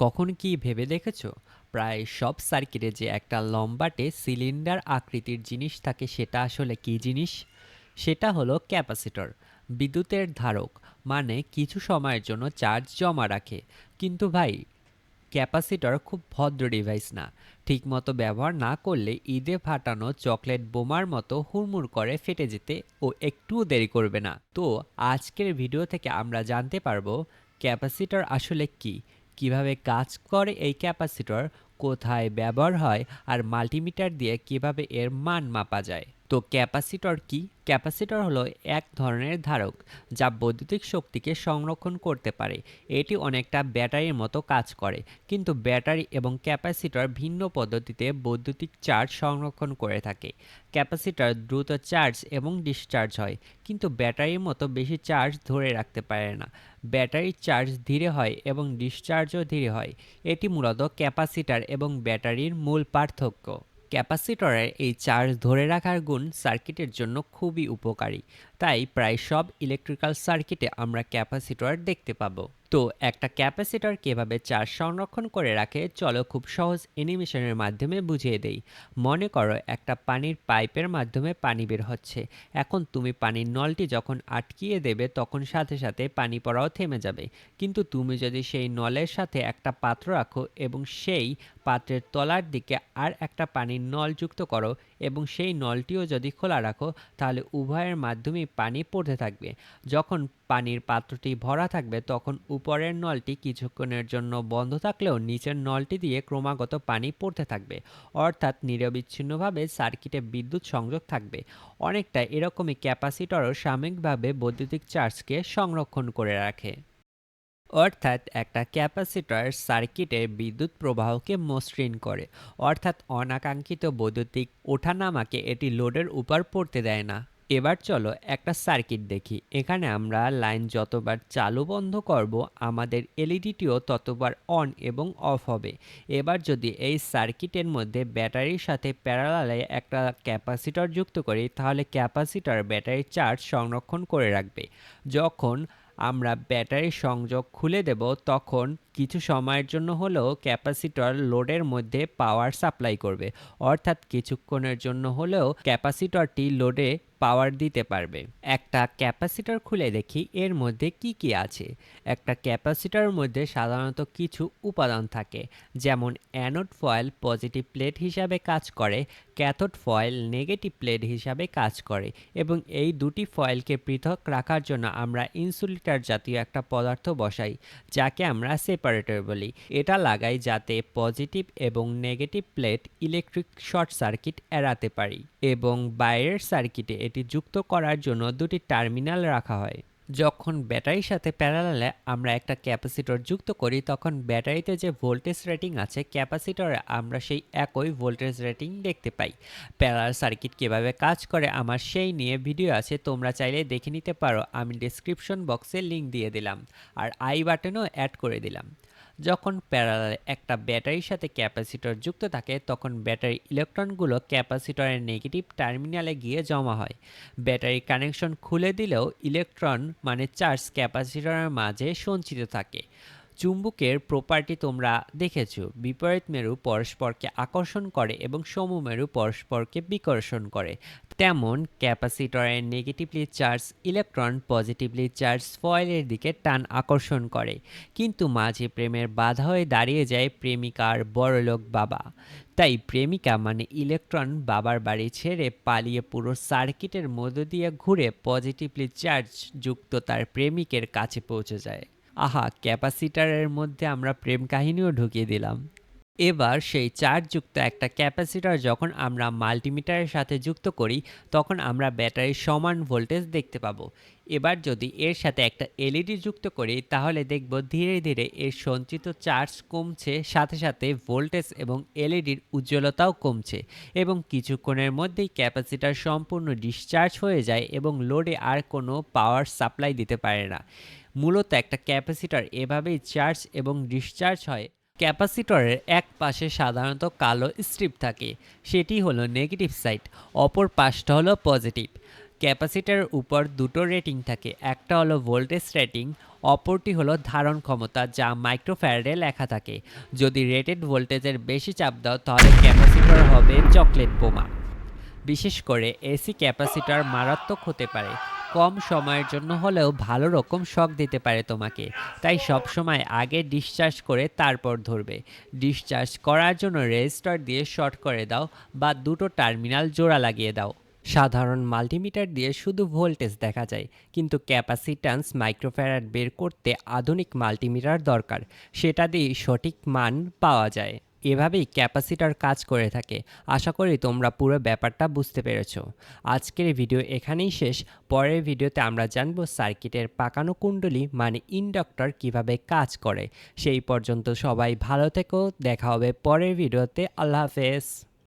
কখন কি ভেবে দেখেছ? প্রায় সব সার্কিটে যে একটা লম্বাটে সিলিন্ডার আকৃতির জিনিস থাকে সেটা আসলে কি জিনিস? সেটা হলো ক্যাপাসিটর, বিদ্যুতের ধারক মানে কিছু সময়ের জন্য চার্জ জমা রাখে। কিন্তু ভাই, ক্যাপাসিটর খুব ভদ্র ডিভাইস না। ঠিকমতো ব্যবহার না করলে ঈদে ফাটানো চকলেট বোমার মতো হুড়মুড় করে ফেটে যেতে ও একটুও দেরি করবে না। তো আজকের ভিডিও থেকে আমরা জানতে পারব, ক্যাপাসিটর আসলে কি? কীভাবে কাজ করে, এই ক্যাপাসিটর কোথায় ব্যবহার হয় আর মাল্টিমিটার দিয়ে কীভাবে এর মান মাপা যায়। তো ক্যাপাসিটর কি? ক্যাপাসিটর হলো এক ধরনের ধারক যা বৈদ্যুতিক শক্তিকে সংরক্ষণ করতে পারে। এটি অনেকটা ব্যাটারির মতো কাজ করে, কিন্তু ব্যাটারি এবং ক্যাপাসিটর ভিন্ন পদ্ধতিতে বৈদ্যুতিক চার্জ সংরক্ষণ করে থাকে। ক্যাপাসিটর দ্রুত চার্জ এবং ডিসচার্জ হয়, কিন্তু ব্যাটারির মতো বেশি চার্জ ধরে রাখতে পারে না। ব্যাটারির চার্জ ধীরে হয় এবং ডিসচার্জও ধীরে হয়। এটি মূলত ক্যাপাসিটর এবং ব্যাটারির মূল পার্থক্য। ক্যাপাসিটরের এই চার্জ ধরে রাখার গুণ সার্কিটের জন্য খুবই উপকারী। তাই প্রায় সব ইলেকট্রিক্যাল সার্কিটে আমরা ক্যাপাসিটর দেখতে পাবো। তো একটা ক্যাপাসিটর কীভাবে চার্জ সংরক্ষণ করে রাখে, চলো খুব সহজ অ্যানিমেশনের মাধ্যমে বুঝিয়ে দেই। মনে করো একটা পানির পাইপের মাধ্যমে পানি বের হচ্ছে। এখন তুমি পানির নলটি যখন আটকিয়ে দেবে, তখন সাথে সাথে পানি পড়াও থেমে যাবে। কিন্তু তুমি যদি সেই নলের সাথে একটা পাত্র রাখো এবং সেই পাত্রের তলার দিকে আর একটা পানির নল যুক্ত করো এবং সেই নলটিও যদি খোলা রাখো, তাহলে উভয়ের মাধ্যমেই পানি পড়তে থাকবে। যখন পানির পাত্রটি ভরা থাকবে, তখন উপরের নলটি কিছুক্ষণের জন্য বন্ধ থাকলেও নিচের নলটি দিয়ে ক্রমাগত পানি পড়তে থাকবে, অর্থাৎ নিরবিচ্ছিন্নভাবে সার্কিটে বিদ্যুৎ সংযোগ থাকবে। অনেকটা এরকমই ক্যাপাসিটরও সাময়িকভাবে বৈদ্যুতিক চার্জকে সংরক্ষণ করে রাখে। অর্থাৎ একটা ক্যাপাসিটর সার্কিটের বিদ্যুৎ প্রবাহকে মসৃণ করে, অর্থাৎ অনাকাঙ্ক্ষিত বৈদ্যুতিক ওঠানামাকে এটি লোডের উপর পড়তে দেয় না। এবার চলো একটা সার্কিট দেখি। এখানে আমরা লাইন যতবার চালু বন্ধ করব, আমাদের এলইডিটিও ততবার অন এবং অফ হবে। এবার যদি এই সার্কিটের মধ্যে ব্যাটারির সাথে প্যারালালে একটা ক্যাপাসিটর যুক্ত করি, তাহলে ক্যাপাসিটর ব্যাটারির চার্জ সংরক্ষণ করে রাখবে। যখন আমরা ব্যাটারির সংযোগ খুলে দেব, তখন কিছু সময়ের জন্য হলেও ক্যাপাসিটর লোডের মধ্যে পাওয়ার সাপ্লাই করবে। অর্থাৎ কিছুক্ষণের জন্য হলেও ক্যাপাসিটরটি লোডে পাওয়ার দিতে পারবে। একটা ক্যাপাসিটর খুলে দেখি এর মধ্যে কি কি আছে। একটা ক্যাপাসিটরের মধ্যে সাধারণত কিছু উপাদান থাকে, যেমন অ্যানোড ফয়েল পজিটিভ প্লেট হিসাবে কাজ করে, ক্যাথোড ফয়েল নেগেটিভ প্লেট হিসাবে কাজ করে, এবং এই দুটি ফয়েলকে পৃথক রাখার জন্য আমরা ইনসুলেটর জাতীয় একটা পদার্থ বসাই, যাকে আমরা সেপারেটর বলি। এটা লাগাই যাতে পজিটিভ এবং negative plate electric short circuit এড়াতে পারি, এবং বাইরের সার্কিটে এটি যুক্ত করার জন্য দুটি টার্মিনাল রাখা হয়। যখন ব্যাটারির সাথে প্যারালালে আমরা একটা ক্যাপাসিটর যুক্ত করি, তখন ব্যাটারিতে যে ভোল্টেজ রেটিং আছে, ক্যাপাসিটরে আমরা সেই একই ভোল্টেজ রেটিং দেখতে পাই। প্যারালাল সার্কিট কীভাবে কাজ করে, আমার সেই নিয়ে ভিডিও আছে, তোমরা চাইলে দেখে নিতে পারো। আমি ডিসক্রিপশন বক্সে লিঙ্ক দিয়ে দিলাম। আর আই বাটনও অ্যাড করে দিলাম। যখন প্যারালালে একটা ব্যাটারির সাথে ক্যাপাসিটর যুক্ত থাকে, তখন ব্যাটারি ইলেকট্রনগুলো ক্যাপাসিটরের নেগেটিভ টার্মিনালে গিয়ে জমা হয়। ব্যাটারি কানেকশন খুলে দিলেও ইলেকট্রন মানে চার্জ, ক্যাপাসিটরের মাঝে সঞ্চিত থাকে। চুম্বকের প্রপার্টি তোমরা দেখেছ। বিপরীত মেরু পরস্পরকে আকর্ষণ করে এবং সমমেরু পরস্পরকে বিকর্ষণ করে। তেমন ক্যাপাসিটরের negatively charge electron positively charge ফয়েলের দিকে টান আকর্ষণ করে। কিন্তু মাঝে প্রেমের বাধা হয়ে দাঁড়িয়ে যায় প্রেমিকার বড়লোক বাবা। তাই প্রেমিকা মানে ইলেকট্রন বাবার বাড়ি ছেড়ে পালিয়ে পুরো সার্কিটের মধ্য দিয়ে ঘুরে পজিটিভলি চার্জ যুক্ত তার প্রেমিকের কাছে পৌঁছে যায়। আহা ক্যাপাসিটারের মধ্যে আমরা প্রেম কাহিনীও ঢুকিয়ে দিলাম। এবার সেই চার্জযুক্ত একটা ক্যাপাসিটার যখন আমরা মাল্টিমিটারের সাথে যুক্ত করি, তখন আমরা ব্যাটারির সমান ভোল্টেজ দেখতে পাবো। এবার যদি এর সাথে একটা এলইডি যুক্ত করি, তাহলে দেখব ধীরে ধীরে এর সঞ্চিত চার্জ কমছে, সাথে সাথে ভোল্টেজ এবং এলইডির উজ্জ্বলতাও কমছে এবং কিছুক্ষণের মধ্যেই ক্যাপাসিটার সম্পূর্ণ ডিসচার্জ হয়ে যায় এবং লোডে আর কোনো পাওয়ার সাপ্লাই দিতে পারে না। মূলত একটা ক্যাপাসিটার এভাবেই চার্জ এবং ডিসচার্জ হয় ক্যাপাসিটরের এক পাশে সাধারণত কালো স্ট্রিপ থাকে, সেটি হলো নেগেটিভ সাইড, অপর পাশটা হলো পজিটিভ। ক্যাপাসিটারের উপর দুটো রেটিং থাকে, একটা হলো ভোল্টেজ রেটিং, অপরটি হলো ধারণ ক্ষমতা যা মাইক্রোফ্যারাডে লেখা থাকে। যদি রেটেড ভোল্টেজের বেশি চাপ দাও, তাহলে ক্যাপাসিটর হবে চকলেট বোমা। বিশেষ করে এসি ক্যাপাসিটর মারাত্মক হতে পারে কম সময়ের জন্য হলেও ভালো রকম শক দিতে পারে তোমাকে। তাই সব সময় আগে ডিসচার্জ করে তারপর ধরবে। ডিসচার্জ করার জন্য রেজিস্টার দিয়ে শর্ট করে দাও বা দুটো টার্মিনাল জোড়া লাগিয়ে দাও। সাধারণ মাল্টিমিটার দিয়ে শুধু ভোল্টেজ দেখা যায়, কিন্তু ক্যাপাসিট্যান্স মাইক্রোফ্যারাড বের করতে আধুনিক মাল্টিমিটার দরকার। সেটা দিয়ে সঠিক মান পাওয়া যায়। এভাবেই ক্যাপাসিটার কাজ করে থাকে। আশা করি তোমরা পুরো ব্যাপারটা বুঝতে পেরেছ। আজকের ভিডিও এখানেই শেষ। পরের ভিডিওতে আমরা জানব সার্কিটের পাকানো কুণ্ডলী মানে ইন্ডাক্টর কীভাবে কাজ করে। সেই পর্যন্ত সবাই ভালো থেকো। দেখা হবে পরের ভিডিওতে। আল্লাহ হাফেজ।